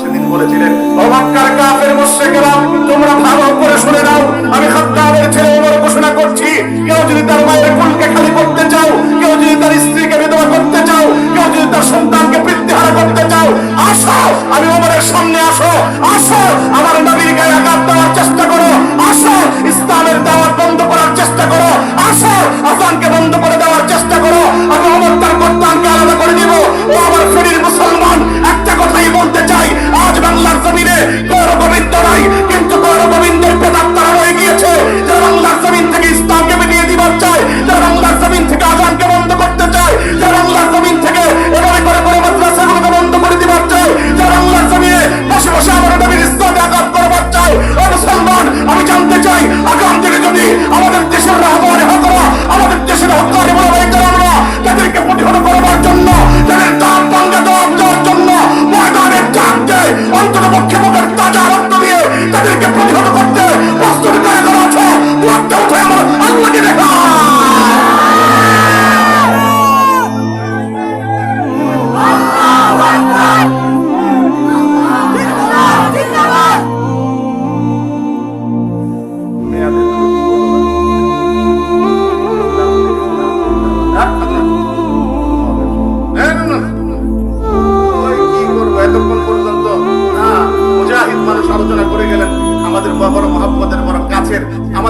সেদিন বলেছিলেন তোমরা ভালো করে শুনে নাও আমি ছেলে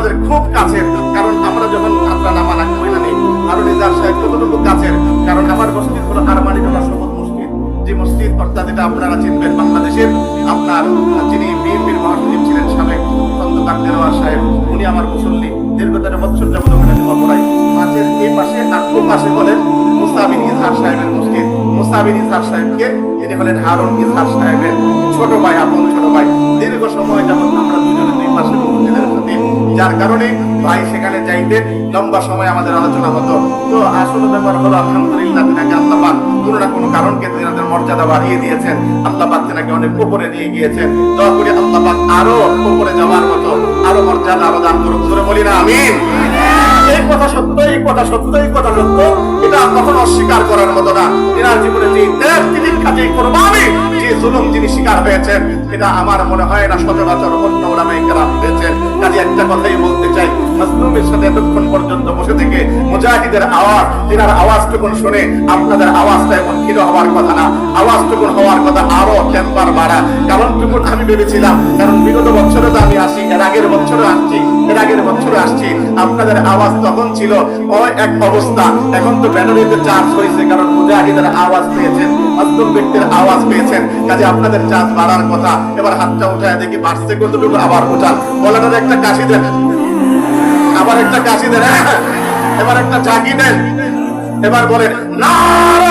আমাদের খুব কাছের, কারণ আমরা যখন আমরা নামানা কইনা নেই। আরও নিজার সাহেব কতটুকু কাছের, কারণ আমার মসজিদ হলো আরমানি জমা শপথ মসজিদ। যে মসজিদ, অর্থাৎ এটা আপনারা চিনবেন, বাংলাদেশের আপনার, যিনি বিএনপির মহাসচিব ছিলেন সাবেক খন্দকার দেওয়ার সাহেব, উনি আমার মুসল্লি। দীর্ঘ বছর যাবত ওখানে লেখাপড়াই মাঝের এই পাশে ও পাশে বলেন মুসাবিন ইজহার সাহেবের মসজিদ। মুসাবিন ইজহার সাহেবকে ইনি হলেন হারুন ইজহার সাহেবের ছোট ভাই, আপন ছোট ভাই। দীর্ঘ সময় যেমন আমরা দুজনে দুই পাশে মসজিদের সাথে যার কারণে ভাই সেখানে যাইতে লম্বা সময় আমাদের আলোচনা হতো। তো আসল ব্যাপার হলো, আলহামদুলিল্লাহ তিনাকে আল্লাহ পাক কোনো না কোনো কারণকে তিনাদের মর্যাদা বাড়িয়ে দিয়েছেন। আল্লাহ পাক তিনাকে অনেক উপরে নিয়ে গিয়েছেন। দয়া করে আল্লাহ আরও উপরে যাওয়ার মতো, আরও মর্যাদা আরও দান করুন। ধরে বলি না, আমিন। এই কথা সত্য, এই কথা সত্য, এই কথা সত্য। এটা কখন অস্বীকার করার মতো না। এনার জীবনে যে দেশ তিনি কাজে কোরবানি যে জুলুম যিনি শিকার হয়েছেন, এটা আমার মনে হয় না সচরাচর অন্য ওলামাই কেরাম হয়েছেন। কথাই বলতে চাই। মাসলুমের সাথে এতক্ষণ পর্যন্ত বসে থেকে মুজাহিদের আওয়াজ, তিনার আওয়াজটুকুন শুনে আপনাদের আওয়াজটা এমন ক্ষীণ হওয়ার কথা না। আওয়াজটুকুন হওয়ার কথা আরও টেম্পার বাড়া। কারণ টুকুন আমি ভেবেছিলাম, কারণ বিগত বছরে তো আমি আসি, এর আগের বছরে আসছি, এর আগের বছরে আসছি। আপনাদের আওয়াজ তখন ছিল এক অবস্থা। এখন তো ব্যাটারিতে চার্জ হয়েছে, কারণ মুজাহিদের আওয়াজ পেয়েছেন মাসলুম ব্যক্তির আওয়াজ পেয়েছেন। কাজে আপনাদের চার্জ বাড়ার কথা, এবার হাতটা উঠায় দেখি বাড়ছে কতটুকু আবার উঠান। গলাটার একটা কাশি দেন আবার একটা কাশি দেন হ্যাঁ? এবার একটা ঝাঁকি দেন এবার বলেন নারায়ণ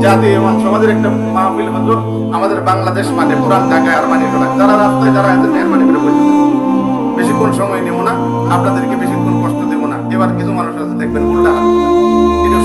বাংলাদেশ জাতি এবং সমাজের একটা মাহফিল হতো আমাদের বাংলাদেশ মানে পুরান ঢাকায় আর মানে যারা রাস্তায় যারা এদের মেহরবানি করে থাকে। বেশিক্ষণ সময় নেব না, আপনাদেরকে বেশিক্ষণ কষ্ট দেব না এবার কিছু মানুষ আছে, দেখবেন উল্টা। এটা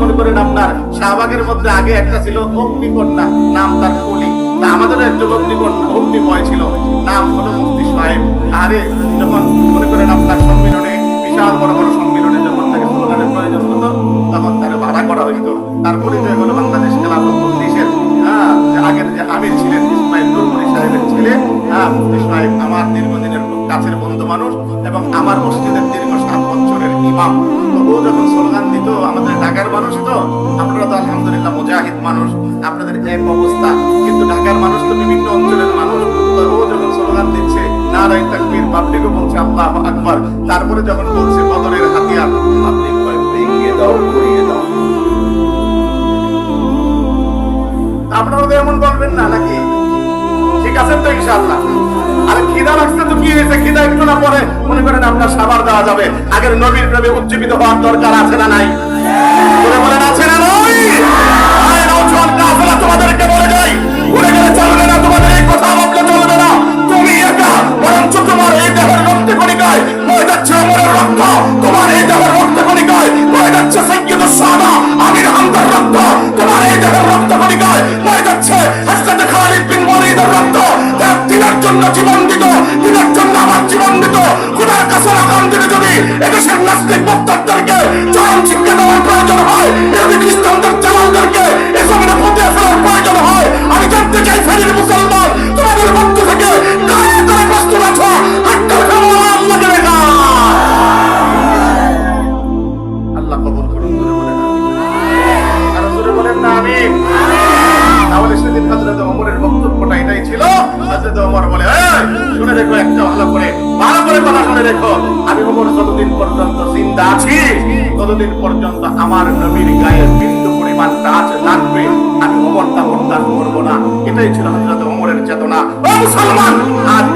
মনে করেন আপনার শাহবাগের মধ্যে আগে একটা ছিল অগ্নিকন্যা, নাম তার কলি। আমাদের একজন অগ্নিকন্যা, অগ্নিময় ছিল। নাম হলো মুফতি সাহেব আরে, যখন মনে করেন আপনার সম্মেলনে, বিশাল বড় বড় সম্মেলনে যখন তাকে স্লোগানের প্রয়োজন হতো, তখন তাকে ভাড়া করা হইতো। তার পরিচয় হলো বাংলাদেশ খেলাফত মজলিসের হ্যাঁ আগের যে আমির ছিলেন, ইসমাইল নুরমনি সাহেবের ছেলে। হ্যাঁ মুফতি সাহেব আমার দীর্ঘদিনের কাছের বন্ধু মানুষ এবং আমার মসজিদের দীর্ঘ সাত বছরের ইমাম। তো ও যখন স্লোগান দিত, আমাদের ঢাকার মানুষ তো? আপনারা তো আলহামদুলিল্লাহ মুজাহিদ মানুষ। আপনাদের এক অবস্থা। কিন্তু ঢাকার মানুষ তো বিভিন্ন অঞ্চলের মানুষ। তো ও যখন স্লোগান দিচ্ছে নারায়ণ তাকবীর পাবলিকও বলছে, আল্লাহ আকবার তারপরে যখন বলছে, বদরের হাতিয়ার পাবলিক আপনারা তো এমন বলবেন না নাকি? ঠিক আছেন তো ইনশাআল্লাহ। আরে খিদা লাগছে তো কি হয়েছে? খিদা একটু না পরে মনে করেন আপনার সাবার দেওয়া যাবে। আগের নবীর প্রেমে উজ্জীবিত হওয়ার দরকার আছে না নাই? বলে বলেন, আছে না নাই? রেখো আমি যতদিন পর্যন্ত চিন্তা আছি ততদিন পর্যন্ত আমার নবীর গায়ে পরিমাণ কাজ লাগবে আমি ওমর তা বরদাস্ত করব না। এটাই ছিল হযরত ওমরের চেতনা। ও মুসলমান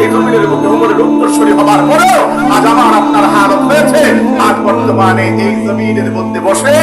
এই জমিনের বুকে ওমরের উত্তরসূরি হবার পরেও আজ আমার আপনার হালত হয়েছে। আজ বর্তমানে এই জমিনের মধ্যে বসে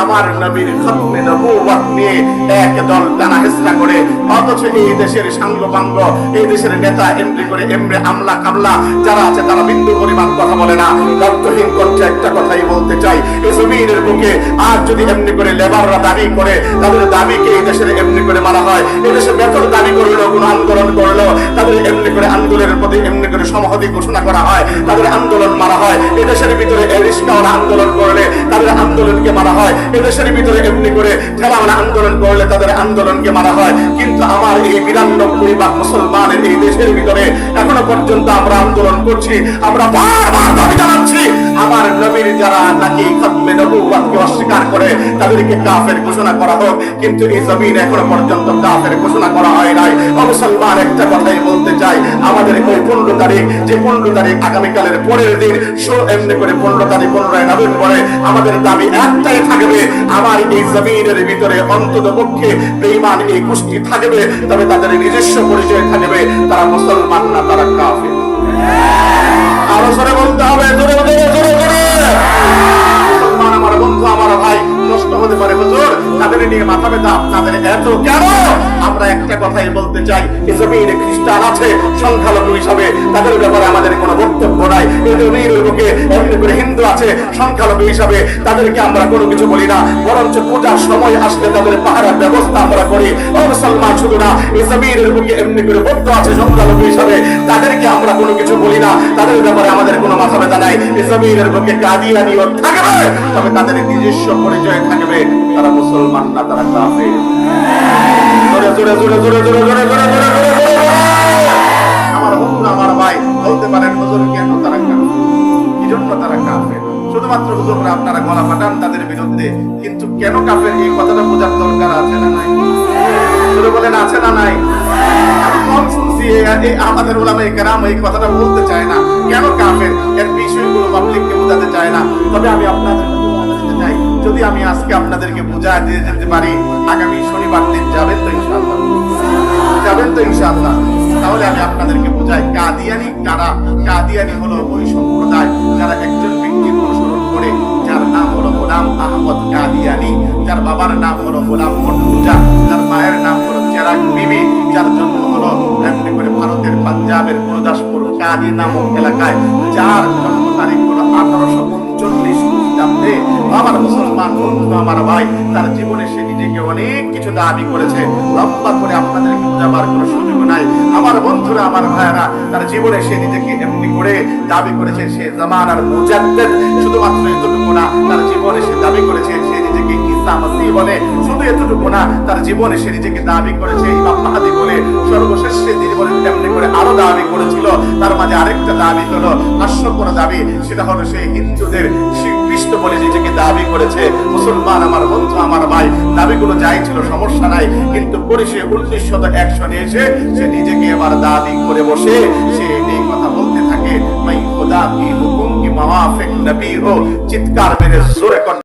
আমার নবীর খতমে নবুয়ত নিয়ে এক দল টানা হেসরা করে, অথচ এই দেশের সাঙ্গপাঙ্গ এই দেশের নেতা এমনি করে এমনি আমলা কামলা, যারা আছে তারা বিন্দু পরিমাণ কথা বলে না। রক্তহীন করছে একটা কথাই বলতে চাই, এই জমিনের বুকে আজ যদি এমনি করে লেবাররা দাবি করে তাদের দাবিকে এই দেশের এমনি করে মারা হয়? এই দেশের বেতন দাবি করল কোন আন্দোলন করল তাদের এমনি করে আন্দোলনের প্রতি এমনি করে সমহতি ঘোষণা করা হয়, তাদের আন্দোলন মারা হয়। এই দেশের ভিতরে রিস্কাওয়ালা আন্দোলন করলে তাদের আন্দোলনকে মারা হয়। এই দেশের ভিতরে এমনি করে ঠেলাওয়ালা আন্দোলন করলে তাদের আন্দোলনকে মারা হয়। কিন্তু আমার এই বিরানব্বই ভাগ মুসলমানের এই দেশের ভিতরে এখনও পর্যন্ত আমরা আন্দোলন করছি, আমরা বারবার দাবি জানাচ্ছি আমার নবীর যারা নাকি খতমে নবুয়াতকে অস্বীকার করে, তাদেরকে কাফের ঘোষণা করা হোক। কিন্তু এই জমিন এখনও পর্যন্ত কাফের ঘোষণা করা হয় নাই। মুসলমান একটা কথাই বলতে চাই। আমাদের ওই পনেরো তারিখ, যে পনেরো তারিখ আগামীকালের পরের দিন, শো এমনি করে পনেরো তারিখ, পনেরোই নভেম্বরে আমাদের দাবি একটাই থাকবে, আমার এই জমিনের ভিতরে অন্তত পক্ষে বেইমান এই গোষ্ঠী থাকবে, তবে তাদের নিজস্ব পরিচয় থাকবে, তারা মুসলমান না, তারা কাফের। আরও সরে বলতে হবে জোরে জোরে জোরে। আমার বন্ধু আমার ভাই। নষ্ট হতে পারে, হুজুর। তাদের নিয়ে মাথা ব্যথা আপনাদের এত কেন? আমরা একটা কথাই বলতে চাই জমিনে খ্রিস্টান আছে, সংখ্যালঘু হিসাবে। তাদের ব্যাপারে আমাদের কোনো বক্তব্য নাই। বুকে এমনি করে হিন্দু আছে, সংখ্যালঘু হিসাবে। তাদেরকে আমরা কোনো কিছু বলি না। বরঞ্চ পূজার সময় আসলে তাদের পাহারার ব্যবস্থা আমরা করি। মুসলমান, শুধু না জমিনের বুকে এমনি করে আছে, সংখ্যালঘু হিসাবে। তাদেরকে আমরা কোনো কিছু বলি না। তাদের ব্যাপারে আমাদের কোনো মাথা ব্যথা নাই। এই জমিনের বুকে কাদিয়ানিও থাকবে। তবে তাদের নিজস্ব পরিচয় থাকবে তারা মুসলমান না তারা কাফের আমার আমার ভাই বলতে পারেন হুজুর কেন তারা কি জন্য তারা শুধুমাত্র হুজুররা আপনারা গলা ফাটান তাদের বিরুদ্ধে কিন্তু কেন কাফের এই কথাটা বোঝার দরকার আছে না নাই বলেন আছে না নাই আমাদের কথাটা বলতে চায় না কেন কাফের এর বিষয়গুলো পাবলিককে বোঝাতে চায় না তবে আমি আপনাদের যদি আমি আজকে আপনাদেরকে বোঝায় দিয়ে যেতে পারি, আগামী শনিবার দিন যাবেন তো ইনশাআল্লাহ। যাবেন তো ইনশাআল্লাহ। তাহলে আমি আপনাদেরকে বোঝাই, কাদিয়ানি কারা? কাদিয়ানি হলো ওই সম্প্রদায় যারা একজন ব্যক্তির অনুসরণ করে, যার নাম হলো গোলাম আহমদ কাদিয়ানি। যার বাবার নাম হলো গোলাম মর্তুজা যার মায়ের নাম হলো চেরাগ বিবি, যার জন্ম হলো, এমনি করে ভারতের পাঞ্জাবের গুরুদাসপুর কাদি নামক এলাকায়। যার জন্ম তারিখ খ্রিস্টাব্দে আমার মুসলমান বন্ধু আমার ভাই, তার জীবনে সে নিজেকে অনেক কিছু দাবি করেছে। লম্বা করে কোনো সুযোগ নাই। আমার বন্ধুরা, আমার ভাইরা তার জীবনে সে নিজেকে এমনি করে দাবি করেছে। সে জামানার মুজাদ্দেদ, শুধুমাত্র এতটুকু না, তার জীবনে সে দাবি করেছে, সে নিজেকে বলে। শুধু এতটুকু না, তার জীবনে সে নিজেকে দাবি করেছে বলে। সর্বশেষ সে জীবনে তেমনি করে আরও দাবি করেছিল। তার মাঝে আরেকটা দাবি হলো হাস্য হাস্যকর দাবি, সেটা হলো সেই হিন্দুদের শ্রীকৃষ্ণ বলে নিজেকে দাবি করেছে, মুসলমান আমার বন্ধু, আমার ভাই। দাবিগুলো যাই ছিল, সমস্যা নাই, কিন্তু করে সে উনিশ শত এক সনে এসে সে নিজেকে এবার দাবি করে বসে। সে এই কথা বলতে থাকে, মাই খোদা, কি হুকুম, কি মাওয়াফিক নবী হো চিৎকার মেরে কর